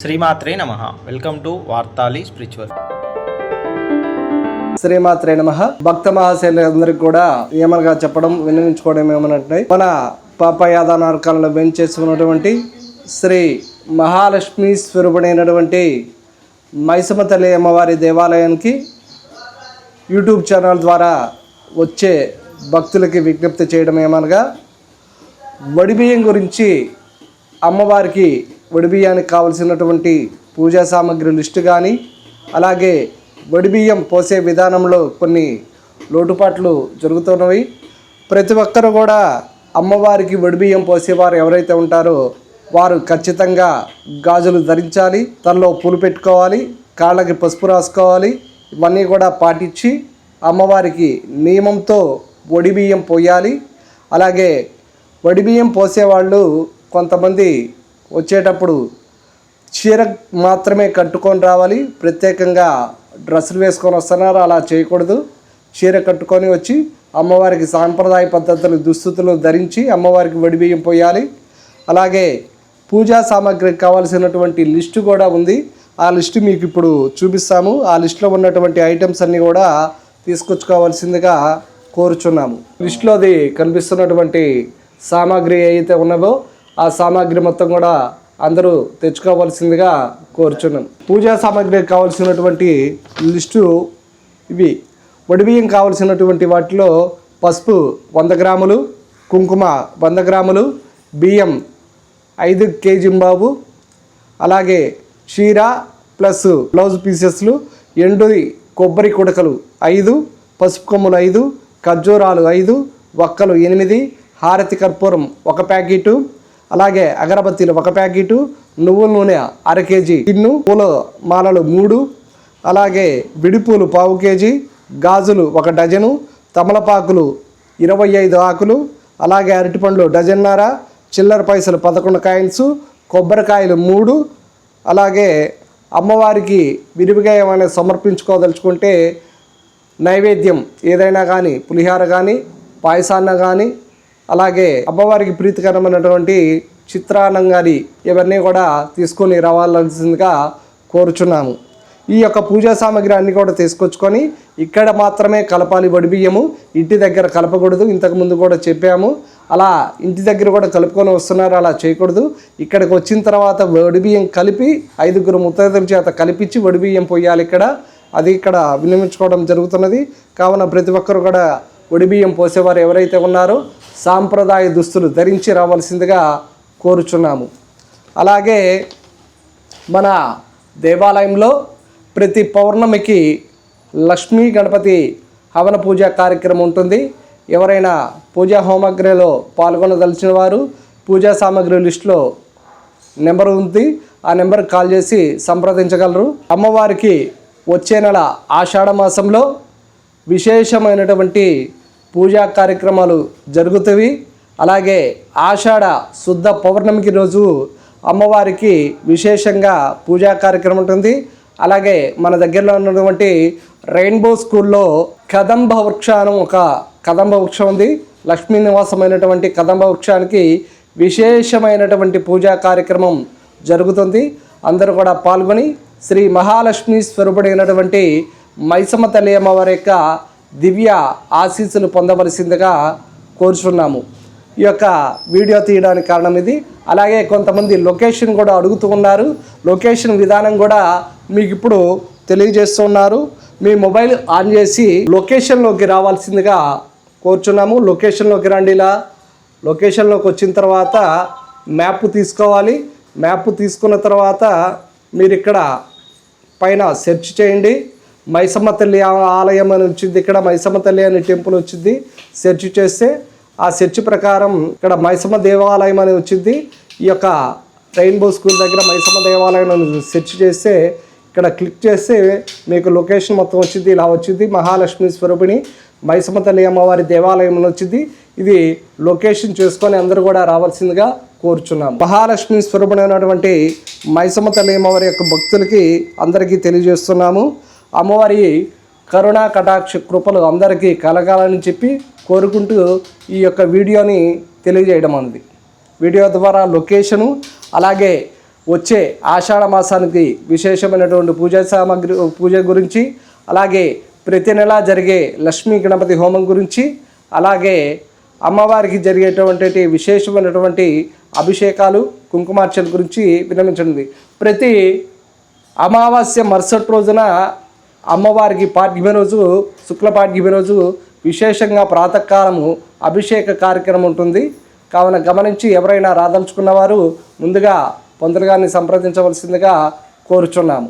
శ్రీమాత్రే నమ. Welcome to వార్తాలి spiritual శ్రీమాత్రే నమ. భక్త మహాశైలందరికి కూడా ఏమనగా చెప్పడం వినియోగించుకోవడం ఏమనంటే మన పాపయాద నరకాలలో వెంచేసుకున్నటువంటి శ్రీ మహాలక్ష్మి స్వరూపుడైనటువంటి మైసమ తల్లి అమ్మవారి దేవాలయానికి యూట్యూబ్ ఛానల్ ద్వారా వచ్చే భక్తులకి విజ్ఞప్తి చేయడం ఏమనగా వడిబియ్యం గురించి అమ్మవారికి వడిబియ్యానికి కావలసినటువంటి పూజా సామాగ్రి లిస్టు కానీ అలాగే వడిబియ్యం పోసే విధానంలో కొన్ని లోటుపాట్లు జరుగుతున్నవి. ప్రతి ఒక్కరు కూడా అమ్మవారికి వడిబియ్యం పోసేవారు ఎవరైతే ఉంటారో వారు ఖచ్చితంగా గాజులు ధరించాలి తనలో పూలు పెట్టుకోవాలి కాళ్ళకి పసుపు రాసుకోవాలి ఇవన్నీ కూడా పాటించి అమ్మవారికి నియమంతో వడిబియ్యం పోయాలి. అలాగే వడిబియ్యం పోసేవాళ్ళు కొంతమంది వచ్చేటప్పుడు చీర మాత్రమే కట్టుకొని రావాలి ప్రత్యేకంగా డ్రెస్సులు వేసుకొని వస్తున్నారు అలా చేయకూడదు. చీర కట్టుకొని వచ్చి అమ్మవారికి సాంప్రదాయ పద్ధతులు దుస్తులు ధరించి అమ్మవారికి వడిబియ్యం పోయాలి. అలాగే పూజా సామాగ్రికి కావాల్సినటువంటి లిస్టు కూడా ఉంది. ఆ లిస్టు మీకు ఇప్పుడు చూపిస్తాము. ఆ లిస్టులో ఉన్నటువంటి ఐటమ్స్ అన్నీ కూడా తీసుకొచ్చుకోవాల్సిందిగా కోరుచున్నాము. లిస్టులోది కనిపిస్తున్నటువంటి సామాగ్రి అయితే ఉన్నదో ఆ సామాగ్రి మొత్తం కూడా అందరూ తెచ్చుకోవాల్సిందిగా కోరుచున్నాం. పూజా సామాగ్రికి కావాల్సినటువంటి లిస్టు ఇవి. వడిబియ్యం కావలసినటువంటి వాటిలో పసుపు వంద గ్రాములు కుంకుమ వంద గ్రాములు బియ్యం ఐదు కేజీ బాబు అలాగే చీర ప్లస్ బ్లౌజ్ పీసెస్లు ఎండుది కొబ్బరి కుడకలు ఐదు పసుపు కొమ్ములు ఐదు ఖర్జూరాలు ఐదు వక్కలు ఎనిమిది హారతి కర్పూరం ఒక ప్యాకెటు అలాగే అగరబత్తీలు ఒక ప్యాకెటు నువ్వుల నూనె అర కేజీ ఇన్ను పూల మాలలు మూడు అలాగే విడిపూలు పావు కేజీ గాజులు ఒక డజను తమలపాకులు ఇరవై ఐదు ఆకులు అలాగే అరటిపండ్లు డజన్నర చిల్లర పైసలు పదకొండు కాయిన్స్ కొబ్బరికాయలు మూడు అలాగే అమ్మవారికి విరివిగా ఏమైనా సమర్పించుకోదలుచుకుంటే నైవేద్యం ఏదైనా కానీ పులిహార కానీ పాయసాన్న కానీ అలాగే అమ్మవారికి ప్రీతికరమైనటువంటి చిత్రానంగాని ఇవన్నీ కూడా తీసుకొని రావాల్సిందిగా కోరుచున్నాము. ఈ యొక్క పూజా సామాగ్రి అన్నీ కూడా తీసుకొచ్చుకొని ఇక్కడ మాత్రమే కలపాలి వడిబియ్యము ఇంటి దగ్గర కలపకూడదు. ఇంతకుముందు కూడా చెప్పాము. అలా ఇంటి దగ్గర కూడా కలుపుకొని వస్తున్నారు. అలా చేయకూడదు. ఇక్కడికి వచ్చిన తర్వాత వడిబియ్యం కలిపి ఐదుగురు ముత్తైదుల చేత కలిపించి వడిబియ్యం పోయాలి ఇక్కడ. అది ఇక్కడ వినియోగించుకోవడం జరుగుతున్నది. కావున ప్రతి ఒక్కరు కూడా వడిబియ్యం పోసేవారు ఎవరైతే ఉన్నారో సాంప్రదాయ దుస్తులు ధరించి రావాల్సిందిగా కోరుచున్నాము. అలాగే మన దేవాలయంలో ప్రతి పౌర్ణమికి లక్ష్మీ గణపతి హవన పూజ కార్యక్రమం ఉంటుంది. ఎవరైనా పూజా హోమగ్రలో పాల్గొనదలిచిన వారు పూజా సామాగ్రి లిస్టులో నెంబర్ ఉంది. ఆ నెంబర్కి కాల్ చేసి సంప్రదించగలరు. అమ్మవారికి వచ్చే నెల ఆషాఢ మాసంలో విశేషమైనటువంటి పూజా కార్యక్రమాలు జరుగుతాయి అలాగే ఆషాఢ శుద్ధ పౌర్ణమికి రోజు అమ్మవారికి విశేషంగా పూజా కార్యక్రమం ఉంటుంది. అలాగే మన దగ్గరలో ఉన్నటువంటి రెయిన్బో స్కూల్లో కదంబ వృక్షానం ఒక కదంబ వృక్షం ఉంది. లక్ష్మీ నివాసమైనటువంటి కదంబ వృక్షానికి విశేషమైనటువంటి పూజా కార్యక్రమం జరుగుతుంది. అందరూ కూడా పాల్గొని శ్రీ మహాలక్ష్మి స్వరూపుడైనటువంటి మైసమ్మ తల్లి అమ్మవారి యొక్క దివ్య ఆశీస్సులు పొందవలసిందిగా కోరుచున్నాము. ఈ యొక్క వీడియో తీయడానికి కారణం ఇది. అలాగే కొంతమంది లొకేషన్ కూడా అడుగుతూ ఉన్నారు. లొకేషన్ విధానం కూడా మీకు ఇప్పుడు తెలియజేస్తున్నారు మీ మొబైల్ ఆన్ చేసి లొకేషన్లోకి రావాల్సిందిగా కోరుచున్నాము. లొకేషన్లోకి రండి ఇలా. లొకేషన్లోకి వచ్చిన తర్వాత మ్యాప్ తీసుకోవాలి. మ్యాప్ తీసుకున్న తర్వాత మీరు ఇక్కడ పైన సెర్చ్ చేయండి. మైసమ్మ తల్లి ఆలయం అని వచ్చింది. ఇక్కడ మైసమ్మ తల్లి అనే టెంపుల్ వచ్చింది. సెర్చ్ చేస్తే ఆ సెర్చ్ ప్రకారం ఇక్కడ మైసమ్మ దేవాలయం అని వచ్చింది. ఈ యొక్క రెయిన్బో స్కూల్ దగ్గర మైసమ్మ దేవాలయం అని సెర్చ్ చేస్తే ఇక్కడ క్లిక్ చేస్తే మీకు లొకేషన్ మొత్తం వచ్చింది. ఇలా వచ్చింది. మహాలక్ష్మి స్వరూపిణి మైసమ్మ తల్లి అమ్మవారి దేవాలయం వచ్చింది. ఇది లొకేషన్ చేసుకొని అందరూ కూడా రావాల్సిందిగా కోరుచున్నాం. మహాలక్ష్మి స్వరూపమైనటువంటి మైసమ్మ తల్లి అమ్మవారి యొక్క భక్తులకి అందరికీ తెలియజేస్తున్నాము. అమ్మవారి కరుణా కటాక్ష కృపలు అందరికీ కలగాలని చెప్పి కోరుకుంటూ ఈ యొక్క వీడియోని తెలియజేయడం అన్నది. వీడియో ద్వారా లొకేషను అలాగే వచ్చే ఆషాఢ మాసానికి విశేషమైనటువంటి పూజా సామాగ్రి పూజ గురించి అలాగే ప్రతి నెల జరిగే లక్ష్మీ గణపతి హోమం గురించి అలాగే అమ్మవారికి జరిగేటువంటి విశేషమైనటువంటి అభిషేకాలు కుంకుమార్చల గురించి విరమించండి ప్రతి అమావాస్య మరుసటి రోజున అమ్మవారికి పాడ్యమి రోజు శుక్ల పాడ్యమి రోజు విశేషంగా ప్రాతకాలము అభిషేక కార్యక్రమం ఉంటుంది. కావున గమనించి ఎవరైనా రాదలుచుకున్నవారు ముందుగా పంతులు సంప్రదించవలసిందిగా కోరుచున్నాము.